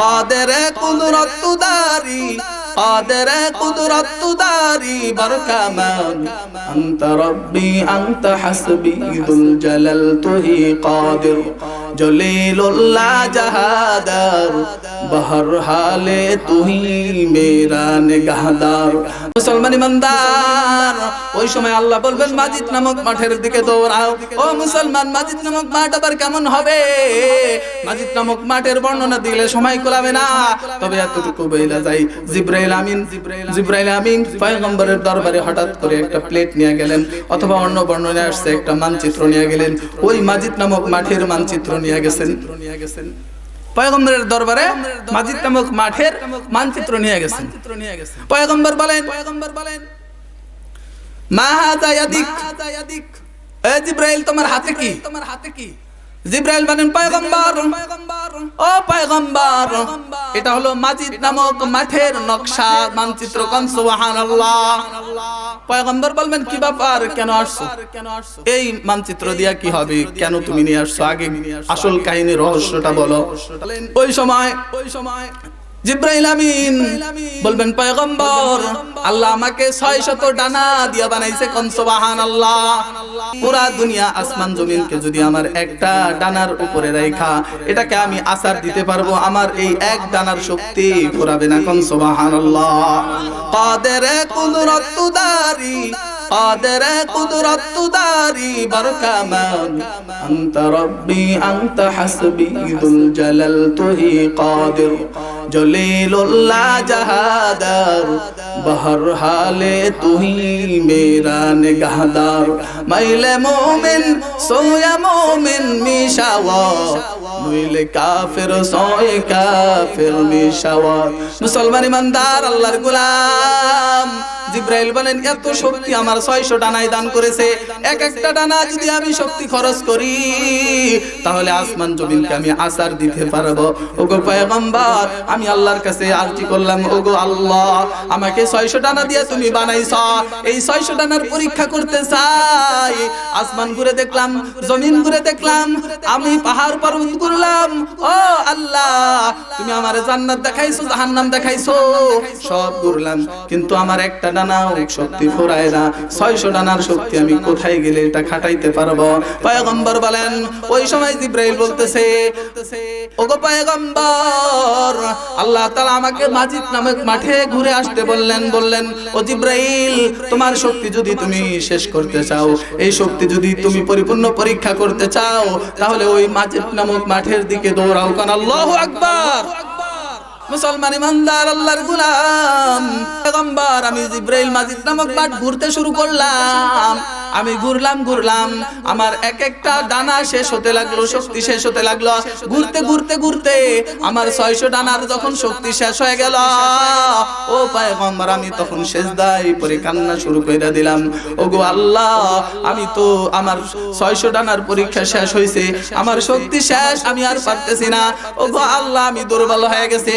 قادر قدرت داري قادر قدرت داري بركمان أنت ربي أنت حسبي ذو الجلال تهي قادر জলিল্লা জাহাদার, বহর হালে তুই মেরা নেগাহাদার। মুসলমান ইমানদার, ওই সময় আল্লাহ বলবেন, মাজিদ নামক মাঠের দিকে দৌড়াও। ও মুসলমান, মাজিদ নামক মাঠ আবার কেমন হবে? মাজিদ নামক মাঠের বর্ণনা দিলে সময় কোলাবে না। তবে এতটুকু বেলা যাই। জিব্রাইল আমিন জিব্রাইল আমিন পয়গম্বরের দরবারে হঠাৎ করে একটা প্লেট নিয়ে গেলেন, অথবা অন্য বর্ণনা আসছে একটা মানচিত্র নিয়ে গেলেন। ওই মাজিদ নামক মাঠের মানচিত্র নিয়ে গেছেন। পয়গম্বরের দরবারে মাজিদ নামক মাঠের মানচিত্র নিয়ে গেছেন। পয়গম্বর বলেন পয়গম্বর বলেন মা ইয়াদিক। এ জিব্রাইল তোমার হাতে কি? তোমার হাতে কি? জিব্রাইল বলেন পয়গম্বর। ও পয়গম্বর। এটা হলো মাজিদ নামক মাঠের নকশা মানচিত্র কোন সুবহানাল্লাহ। পয়গম্বর বলবেন, কি ব্যাপার? কেন আসছো? এই মানচিত্র দিয়া কি হবে? কেন তুমি নিয়ে আসছো? আগে আসল কাহিনী রহস্যটা বলো। ওই সময় ওই সময় জিব্রাইল আমিন বলবেন পয়গম্বর আল্লাহ আমাকে ছয় শত ডানা দিয়া বানাইছে কোন সুবহানাল্লাহ। পুরা দুনিয়া আসমান জমিনকে যদি আমার একটা ডানার উপরে রেখা এটাকে আমি আসার দিতে পারব আমার এই এক ডানার শক্তি পুরাবে না কোন সুবহানাল্লাহ। কাদের কুদরত দারি قادر قدرت تداري بركة من أنت ربي أنت حسبي ذو الجلال تهي قادر جليل الله جهادار بہر حالے تو ہی میرا نگہدار میل مومن سویا مومن میشاوا নইলে কাফের সয় কাফের মিশাওয়া মুসলমান ইমানদার আল্লাহর গোলাম জিব্রাইল বলেন, এত শক্তি আমার ছয়শো ডানায় দান করেছে। এক একটা ডানা যদি আমি শক্তি খরচ করি, তাহলে আসমান জমিনকে আমি আসার দিতে পারব। ওগো পয়গম্বর, আমি আল্লাহর কাছে আরজি করলাম, ওগো আল্লাহ, আমাকে ছয়শো ডানা দিয়ে তুমি বানাইছ। এই ছয়শো ডানার পরীক্ষা করতে চাই। আসমান ঘুরে দেখলাম, জমিন ঘুরে দেখলাম, আমি পাহাড় পর্বত করলাম। ও আল্লাহ, তুমি আমার জান্নাত দেখাইছো, জাহান্নাম দেখাইছো? সব ঘুরলাম, কিন্তু আমার একটা শক্তি না ডানার শক্তি আমি কোথায় গেলে এটা খাটাইতে পারব? পয়গম্বর বলেন, ওই সময় জিব্রাইল বলতেছে, ওগো পয়গম্বর, আল্লাহ আমাকে মাজিদ মাঠে ঘুরে আসতে বললেন বললেন, ও জিব্রাইল, তোমার শক্তি যদি তুমি শেষ করতে চাও, এই শক্তি যদি তুমি পরিপূর্ণ পরীক্ষা করতে চাও, তাহলে ওই মাজিদ নামক মাঠের দিকে দৌড়াও। কারণ আল্লাহু আকবার। মুসলমান ইমানদার আল্লাহর গুলাম। পেগম্বর আমি জিব্রাইল মাজিদ নামক বাট ঘুরতে শুরু করলাম। আমি ঘুরলাম ঘুরলাম। আমার এক একটা ডানা শেষ হতে লাগল, শক্তি শেষ হতে লাগল। ঘুরতে ঘুরতে ঘুরতে আমার ছয়শো ডানার যখন শক্তি শেষ হয়ে গেল, ও পয়গম্বর, আমি তখন সেজদাই পরে কান্না শুরু করে দিলাম। ওগো আল্লাহ, আমি তো আমার ছয়শো ডানার পরীক্ষা শেষ হয়েছে আমার শক্তি শেষ, আমি আর পারতেছি না। ওগো আল্লাহ, আমি দুর্বল হয়ে গেছে।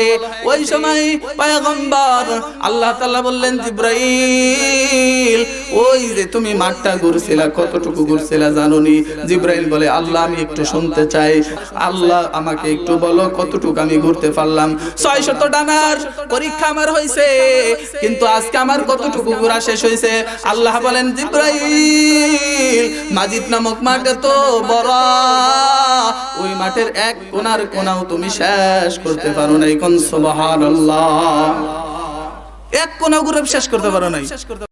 ওই সময় পয়গম্বর, আল্লাহ তাআলা বললেন, জিব্রাইল, ওই যে তুমি মাঠটা ঘুরছিলা, কতটুকু ঘুরছিলা জানোনি? জিব্রাইল বলে, আল্লাহ, আমি একটু শুনতে চাই। আল্লাহ, আমাকে একটু বলো, কতটুকু আমি ঘুরতে পারলাম? ছয় শত ডানার পরীক্ষা আমার হয়েছে কিন্তু আজকে আমার কতটুকু ঘোরা শেষ হয়েছে আল্লাহ বলেন, জিব্রাইল, মাজিদ নামক মাঠে তো বড়। ওই মাঠের এক কোনার কোনাও তুমি শেষ করতে পারো নাই। কোন, সুবহানাল্লাহ। এক কোনাও ঘুরে শেষ করতে পারো নাই।